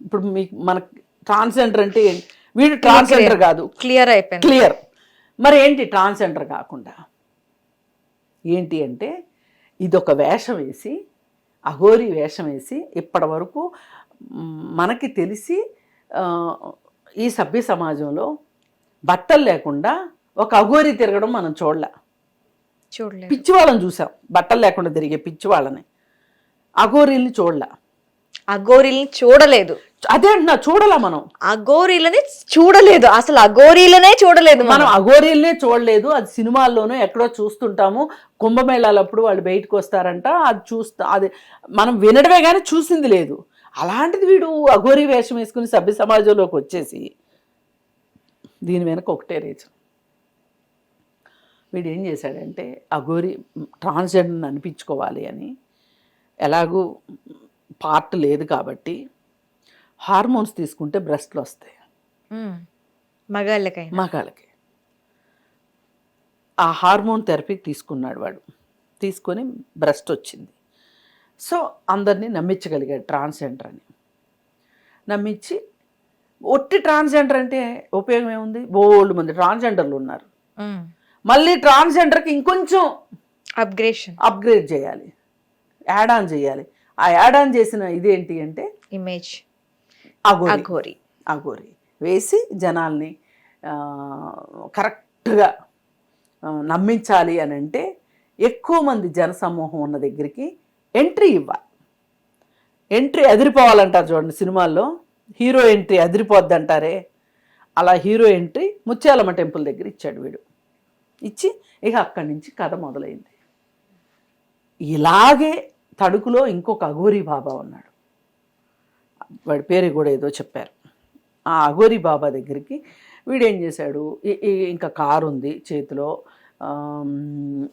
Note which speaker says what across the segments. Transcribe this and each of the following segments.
Speaker 1: ఇప్పుడు మీకు మన ట్రాన్స్జెండర్ అంటే? వీడు ట్రాన్స్జెండర్ కాదు.
Speaker 2: క్లియర్ అయిపోయింది.
Speaker 1: క్లియర్ మరి ఏంటి ట్రాన్స్జెండర్ కాకుండా? ఏంటి అంటే ఇదొక వేషం వేసి అఘోరి వేషం వేసి ఇప్పటి వరకు మనకి తెలిసి ఈ సభ్య సమాజంలో బట్టలు లేకుండా ఒక అఘోరి తిరగడం మనం చూడలే.
Speaker 2: చూడలేదు.
Speaker 1: పిచ్చి వాళ్ళని చూసాం. బట్టలు లేకుండా తిరిగే పిచ్చి వాళ్ళని అఘోరీల్ని చూడలే.
Speaker 2: అగోరీలని చూడలేదు.
Speaker 1: అదే అంటున్నా చూడలా మనం?
Speaker 2: అగోరీలని చూడలేదు. అసలు అగోరీలనే చూడలేదు
Speaker 1: మనం. అఘోరీలనే చూడలేదు. అది సినిమాల్లోనూ ఎక్కడో చూస్తుంటాము. కుంభమేళాలప్పుడు వాళ్ళు బయటకు వస్తారంట. అది చూస్తా అది మనం వినడమే కానీ చూసింది లేదు. అలాంటిది వీడు అఘోరీ వేషం వేసుకుని సభ్య సమాజంలోకి వచ్చేసి దీని వెనక ఒకటే రీజన్. వీడు ఏం చేశాడంటే అఘోరి ట్రాన్స్జెండర్ని అనిపించుకోవాలి అని ఎలాగూ పార్ట్ లేదు కాబట్టి హార్మోన్స్ తీసుకుంటే బ్రెస్ట్లు వస్తాయి
Speaker 2: ఉమ్. మగాళ్ళకైనా.
Speaker 1: మగాళ్ళకి. ఆ హార్మోన్ థెరపీ తీసుకున్నాడు వాడు. తీసుకొని బ్రెస్ట్ వచ్చింది సో అందరినీ నమ్మించగలిగాడు ట్రాన్స్జెండర్ అని. నమ్మించి ఒట్టి ట్రాన్స్జెండర్ అంటే ఉపయోగం ఏముంది? బోల్డ్ మంది ట్రాన్స్జెండర్లు ఉన్నారు. మళ్ళీ ట్రాన్స్జెండర్కి ఇంకొంచెం
Speaker 2: అప్గ్రేషన్.
Speaker 1: అప్గ్రేడ్ చేయాలి. యాడ్ ఆన్ చేయాలి. ఆ యాడ్ ఆన్ చేసిన ఇదేంటి అంటే
Speaker 2: ఇమేజ్ అఘోరి.
Speaker 1: అఘోరి. వేసి జనాల్ని కరెక్ట్గా నమ్మించాలి అని అంటే ఎక్కువ మంది జనసమూహం ఉన్న దగ్గరికి ఎంట్రీ ఇవ్వాలి. ఎంట్రీ అదిరిపోవాలంటారు చూడండి సినిమాల్లో. హీరో ఎంట్రీ అదిరిపోద్ది అంటారే అలా హీరో ఎంట్రీ ముత్యాలమ్మ టెంపుల్ దగ్గర ఇచ్చాడు వీడు. ఇచ్చి ఇక అక్కడి నుంచి కథ మొదలైంది. ఇలాగే తడుకులో ఇంకొక అఘోరి బాబా ఉన్నాడు. వాడి పేరు కూడా ఏదో చెప్పారు. ఆ అఘోరి బాబా దగ్గరికి వీడేం చేశాడు? ఈ- ఇంకా కారు ఉంది చేతిలో.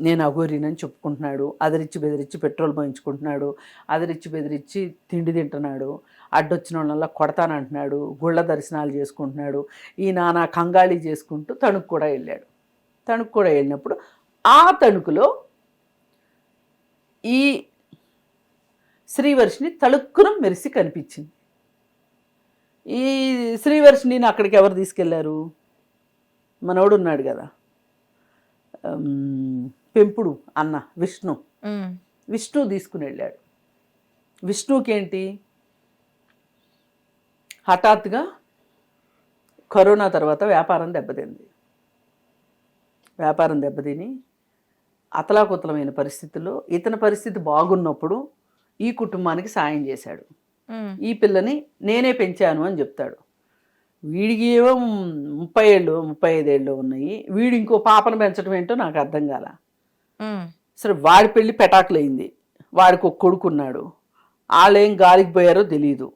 Speaker 1: నేను అఘోరినని చెప్పుకుంటున్నాడు. అదిరిచ్చి బెదిరించి పెట్రోల్ పోయించుకుంటున్నాడు. అదిరిచ్చి బెదిరించి తిండి తింటున్నాడు. అడ్డొచ్చిన వాళ్ళ కొడతానంటున్నాడు. గుళ్ళ దర్శనాలు చేసుకుంటున్నాడు. ఈ నానా కంగాళి చేసుకుంటూ తణుకు కూడా వెళ్ళాడు. తణుకు కూడా వెళ్ళినప్పుడు ఆ తణుకులో ఈ శ్రీవర్షిని తళుక్కున మెరిసి కనిపించింది. ఈ శ్రీవర్షిని అక్కడికి ఎవరు తీసుకెళ్ళారు? మనోడు ఉన్నాడు కదా. పెంపుడు అన్న విష్ణు. విష్ణు తీసుకుని వెళ్ళాడు విష్ణుకి ఏంటి హఠాత్తుగా కరోనా తర్వాత వ్యాపారం దెబ్బతింది. వ్యాపారం దెబ్బతిని అతలాకుతలమైన పరిస్థితుల్లో ఇతని పరిస్థితి బాగున్నప్పుడు ఈ కుటుంబానికి సాయం చేశాడు. ఈ పిల్లని నేనే పెంచాను అని చెప్తాడు. వీడికి ఏమో ముప్పై ఏళ్ళు ముప్పై ఐదేళ్ళు ఉన్నాయి. వీడు ఇంకో పాపను పెంచడం ఏంటో నాకు అర్థం కాల. సరే వాడి పెళ్ళి పెటాకులైంది వాడికి ఒక కొడుకున్నాడు. వాళ్ళేం గాలికి పోయారో తెలియదు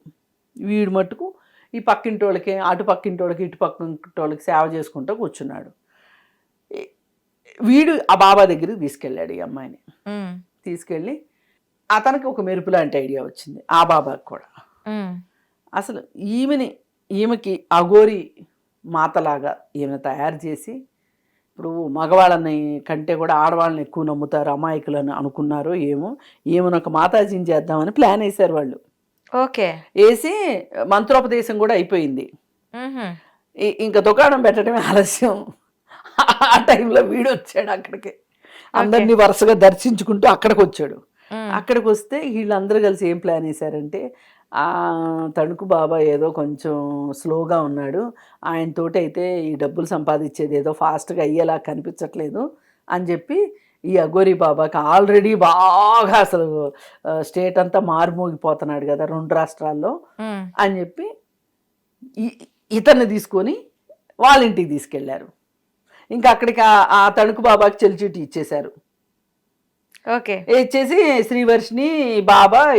Speaker 1: వీడు మట్టుకు ఈ పక్కింటి వాళ్ళకి అటు పక్కింటి వాళ్ళకి ఇటు పక్కింటి వాళ్ళకి సేవ చేసుకుంటూ కూర్చున్నాడు. వీడు ఆ బాబా దగ్గరికి తీసుకెళ్ళాడు ఈ అమ్మాయిని. తీసుకెళ్ళి అతనికి ఒక మెరుపు లాంటి ఐడియా వచ్చింది. ఆ బాబాకి కూడా. అసలు ఈమెని ఈమెకి అఘోరి మాతలాగా ఈమెను తయారు చేసి ఇప్పుడు మగవాళ్ళని కంటే కూడా ఆడవాళ్ళని ఎక్కువ నమ్ముతారు అమాయకులని అనుకున్నారో ఏమో ఈమెను ఒక మాతాజీని చేద్దామని ప్లాన్ వేశారు వాళ్ళు.
Speaker 2: ఓకే.
Speaker 1: వేసి మంత్రోపదేశం కూడా అయిపోయింది. ఇంకా దుకాణం పెట్టడమే ఆలస్యం. ఆ టైంలో వీడు వచ్చాడు అక్కడికి. అందరినీ వరుసగా దర్శించుకుంటూ అక్కడికి వచ్చాడు. అక్కడికి వస్తే వీళ్ళందరూ కలిసి ఏం ప్లాన్ వేశారంటే ఆ తణుకు బాబా ఏదో కొంచెం స్లోగా ఉన్నాడు. ఆయనతోటి అయితే ఈ డబ్బులు సంపాదించేది ఏదో ఫాస్ట్గా అయ్యేలా కనిపించట్లేదు అని చెప్పి ఈ అఘోరి బాబాకి ఆల్రెడీ బాగా అసలు స్టేట్ అంతా మారుమోగిపోతున్నాడు కదా రెండు రాష్ట్రాల్లో. అని చెప్పి ఇతన్ని తీసుకొని వాళ్ళ ఇంటికి తీసుకెళ్ళారు. ఇంకా అక్కడికి ఆ- ఆ తణుకు బాబాకి చెల్లిచీటి ఇచ్చేశారు.
Speaker 2: ఓకే.
Speaker 1: ఇచ్చేసి శ్రీవర్షిని బాబా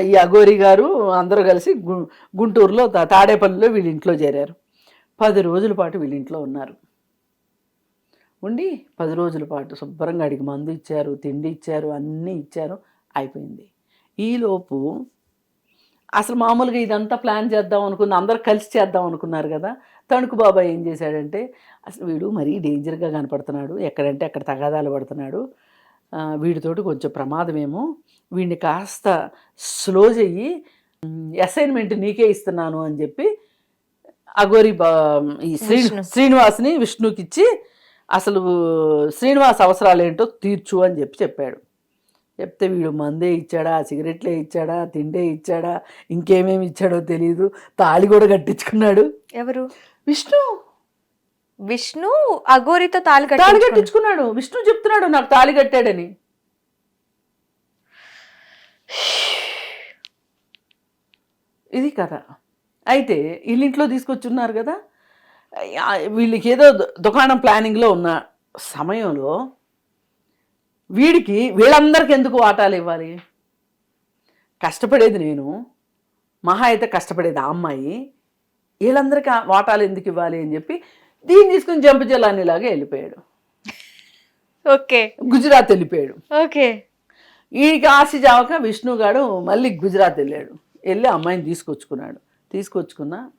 Speaker 1: ఈ- అఘోరి గారు అందరూ కలిసి గు- గుంటూరులో తాడేపల్లిలో వీళ్ళ ఇంట్లో చేరారు. పది రోజుల పాటు వీళ్ళ ఇంట్లో ఉన్నారు. ఉండి పది రోజుల పాటు శుభ్రంగా అడిగి మందు ఇచ్చారు తిండి ఇచ్చారు అన్నీ ఇచ్చారు అయిపోయింది. ఈలోపు అసలు మామూలుగా ఇదంతా ప్లాన్ చేద్దాం అనుకున్న అందరు కలిసి చేద్దాం అనుకున్నారు కదా. తణుకు బాబాయ్ ఏం చేశాడంటే అసలు వీడు మరీ డేంజర్గా కనపడుతున్నాడు ఎక్కడంటే అక్కడ తగాదాలు పడుతున్నాడు వీడితోటి కొంచెం ప్రమాదమేమో. వీడిని కాస్త స్లో చెయ్యి అసైన్మెంట్ నీకే ఇస్తున్నాను అని చెప్పి అగోరి ఈ శ్రీ. శ్రీనివాస్ని విష్ణుకి ఇచ్చి అసలు శ్రీనివాస్ అవసరాలు ఏంటో తీర్చు అని చెప్పి చెప్పాడు. చెప్తే వీడు మందే ఇచ్చాడా సిగరెట్లే ఇచ్చాడా తిండే ఇచ్చాడా ఇంకేమేమి ఇచ్చాడో తెలియదు తాళి కూడా కట్టించుకున్నాడు.
Speaker 2: ఎవరు?
Speaker 1: విష్ణు.
Speaker 2: విష్ణు అఘోరితో తాళి
Speaker 1: తాళి
Speaker 2: కట్టించుకున్నాడు.
Speaker 1: విష్ణు చెప్తున్నాడు నాకు తాళి కట్టాడని. ఇది కథ. అయితే వీళ్ళింట్లో తీసుకొచ్చున్నారు కదా. వీళ్ళకి ఏదో దు- దుకాణం ప్లానింగ్లో ఉన్న సమయంలో వీడికి వీళ్ళందరికీ ఎందుకు వాటాలు ఇవ్వాలి? కష్టపడేది నేను. మహా అయితే కష్టపడేది ఆ అమ్మాయి. వీళ్ళందరికీ వాటాలు ఎందుకు ఇవ్వాలి అని చెప్పి దీన్ని తీసుకుని జంపు జలానిలాగా వెళ్ళిపోయాడు.
Speaker 2: ఓకే.
Speaker 1: గుజరాత్ వెళ్ళిపోయాడు.
Speaker 2: ఓకే.
Speaker 1: ఈయనకి ఆశ జావక విష్ణుగాడు మళ్ళీ గుజరాత్ వెళ్ళాడు. వెళ్ళి అమ్మాయిని తీసుకొచ్చుకున్నాడు. తీసుకొచ్చుకున్నా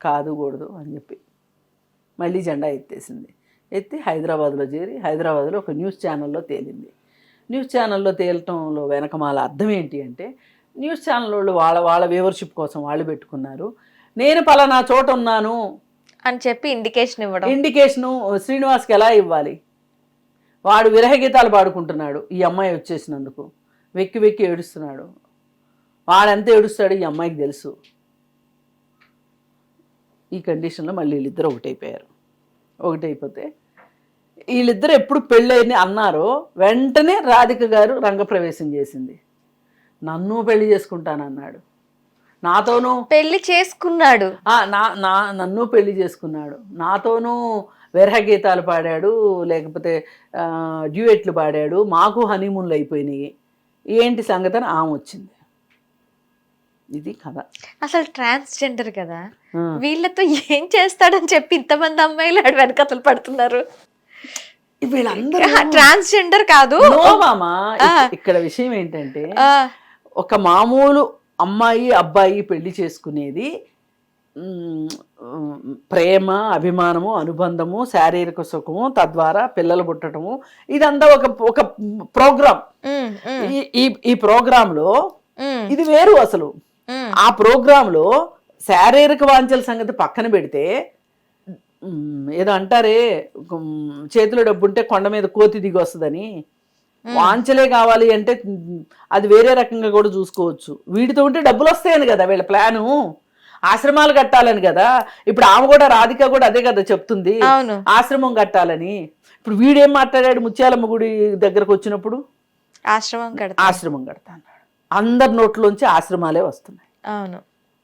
Speaker 1: కాదు కూడదు అని చెప్పి మళ్ళీ జెండా ఎత్తేసింది. ఎత్తి హైదరాబాద్లో చేరి హైదరాబాద్లో ఒక న్యూస్ ఛానల్లో తేలింది. న్యూస్ ఛానల్లో తేలటంలో వెనకమాల అర్థం ఏంటి అంటే న్యూస్ ఛానల్ వాళ్ళు వాళ్ళ వాళ్ళ వ్యూవర్షిప్ కోసం వాళ్ళు పెట్టుకున్నారు. నేను పలానా చోట ఉన్నాను
Speaker 2: అని చెప్పి ఇండికేషన్ ఇవ్వడం.
Speaker 1: ఇండికేషను శ్రీనివాస్కి ఎలా ఇవ్వాలి? వాడు విరహగీతాలు పాడుకుంటున్నాడు ఈ అమ్మాయి వచ్చేసినందుకు. వెక్కి వెక్కి ఏడుస్తున్నాడు. వాడెంత ఏడుస్తాడు ఈ అమ్మాయికి తెలుసు. ఈ కండిషన్లో మళ్ళీ వీళ్ళిద్దరు ఒకటైపోయారు. ఒకటైపోతే వీళ్ళిద్దరు ఎప్పుడు పెళ్ళైన అన్నారో వెంటనే రాధిక గారు రంగప్రవేశం చేసింది. నన్ను పెళ్ళి చేసుకుంటానన్నాడు. నాతోనూ
Speaker 2: పెళ్ళి చేసుకున్నాడు.
Speaker 1: నా నా నన్ను పెళ్ళి చేసుకున్నాడు. నాతోనూ విరహ గీతాలు పాడాడు లేకపోతే డ్యూయెట్లు పాడాడు. మాకు హనీమూన్లు అయిపోయినాయి. ఏంటి సంగతి అని ఆమె వచ్చింది. ఇది కథ.
Speaker 2: అసలు ట్రాన్స్జెండర్ కదా. వీళ్ళతో ఏం చేస్తాడని చెప్పి ఇంతమంది అమ్మాయిలు ఆడ వెనకతలు పడుతున్నారు.
Speaker 1: వీళ్ళందరూ
Speaker 2: ట్రాన్స్జెండర్ కాదు.
Speaker 1: ఇక్కడ విషయం ఏంటంటే ఒక మామూలు అమ్మాయి అబ్బాయి పెళ్ళి చేసుకునేది ప్రేమ అభిమానము అనుబంధము శారీరక సుఖము తద్వారా పిల్లలు పుట్టడము ఇదంతా ఒక ఒక ప్రోగ్రామ్ ఈ ఈ ప్రోగ్రాంలో ఇది వేరు అసలు. ఆ ప్రోగ్రాంలో శారీరక వాంఛల సంగతి పక్కన పెడితే ఏదో అంటారే చేతిలో డబ్బు ఉంటే కొండ మీద కోతి దిగి వస్తుందని వాంఛలే కావాలి అంటే అది వేరే రకంగా కూడా చూసుకోవచ్చు. వీటితో ఉంటే డబ్బులు వస్తాయని కదా వీళ్ళ ప్లాను. ఆశ్రమాలు కట్టాలని కదా. ఇప్పుడు ఆమె కూడా రాధిక కూడా అదే కదా చెప్తుంది. ఆశ్రమం కట్టాలని. ఇప్పుడు వీడేం మాట్లాడాడు ముత్యాలమ్మ గుడి దగ్గరకు వచ్చినప్పుడు?
Speaker 2: ఆశ్రమం కడతా
Speaker 1: ఆశ్రమం కడతా అన్నాడు. అందరి నోట్లోంచి ఆశ్రమాలే వస్తున్నాయి.
Speaker 2: అవును.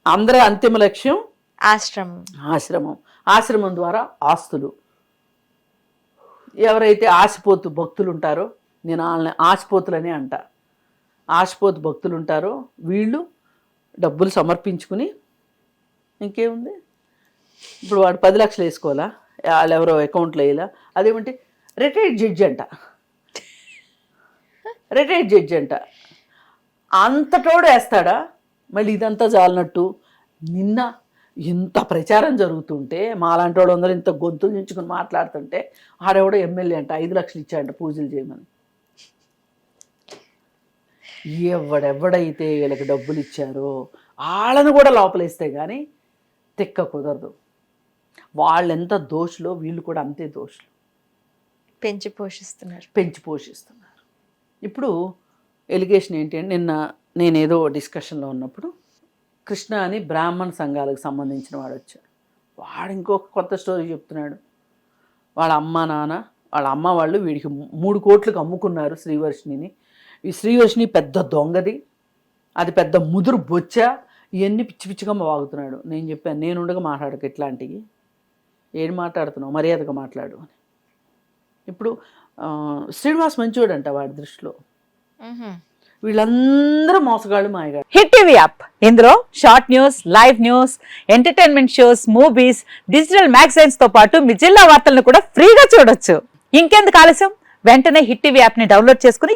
Speaker 1: అందరి అంతిమ లక్ష్యం?
Speaker 2: ఆశ్రమం.
Speaker 1: ఆశ్రమం. ఆశ్రమం ద్వారా ఆస్తులు. ఎవరైతే ఆశపోతు భక్తులు ఉంటారో నేను వాళ్ళని ఆశపోతులనే అంట. ఆశపోతు భక్తులు ఉంటారో వీళ్ళు డబ్బులు సమర్పించుకుని ఇంకేముంది? ఇప్పుడు వాడు పది లక్షలు వేసుకోవాలా? వాళ్ళు ఎవరో అకౌంట్లో వేయాలా? అదేమంటే రిటైర్డ్ జడ్జి అంట. రిటైర్డ్ జడ్జి అంట. అంతటోడు వేస్తాడా? మళ్ళీ ఇదంతా చాలినట్టు నిన్న ఇంత ప్రచారం జరుగుతుంటే మాలాంటి వాడు అందరూ ఇంత గొంతులు దించుకుని మాట్లాడుతుంటే ఆడెవడో ఎమ్మెల్యే అంట. ఐదు లక్షలు ఇచ్చాడంట పూజలు చేయమని. ఎవడెవడైతే వీళ్ళకి డబ్బులు ఇచ్చారో వాళ్ళను కూడా లోపలేస్తే కానీ తిక్క కుదరదు. వాళ్ళెంత దోషులో వీళ్ళు కూడా అంతే దోషులు.
Speaker 2: పెంచి పోషిస్తున్నారు.
Speaker 1: పెంచి పోషిస్తున్నారు. ఇప్పుడు ఎలిగేషన్ ఏంటి అంటే నిన్న నేనేదో డిస్కషన్లో ఉన్నప్పుడు కృష్ణ అని బ్రాహ్మణ సంఘాలకు సంబంధించిన వాడు వచ్చాడు వాడు ఇంకొక కొత్త స్టోరీ చెప్తున్నాడు. వాళ్ళ అమ్మ నాన్న వాళ్ళ అమ్మ వాళ్ళు వీడికి మూడు కోట్లకు అమ్ముకున్నారు శ్రీవర్షిణిని. ఈ శ్రీవర్షిణి పెద్ద దొంగది అది పెద్ద ముదురు బొచ్చ ఇవన్నీ పిచ్చి పిచ్చిగా వాగుతున్నాడు. నేను చెప్పాను నేను ఉండగా మాట్లాడక ఇట్లాంటివి. ఏం మాట్లాడుతున్నావు? మర్యాదగా మాట్లాడు. అని. ఇప్పుడు శ్రీనివాస్ మంచివాడంట వాడి దృష్టిలో. వీళ్ళందరూ మోసగాళ్ళు మాయగాడు
Speaker 3: హిట్ టీవీ యాప్. ఇందులో short news live news entertainment shows movies digital మ్యాగజైన్స్తో పాటు మీ జిల్లా వార్తలను కూడా ఫ్రీగా చూడొచ్చు. ఇంకెందుకు ఆలస్యం? వెంటనే హిట్ టీవీ యాప్ని డౌన్లోడ్ చేసుకుని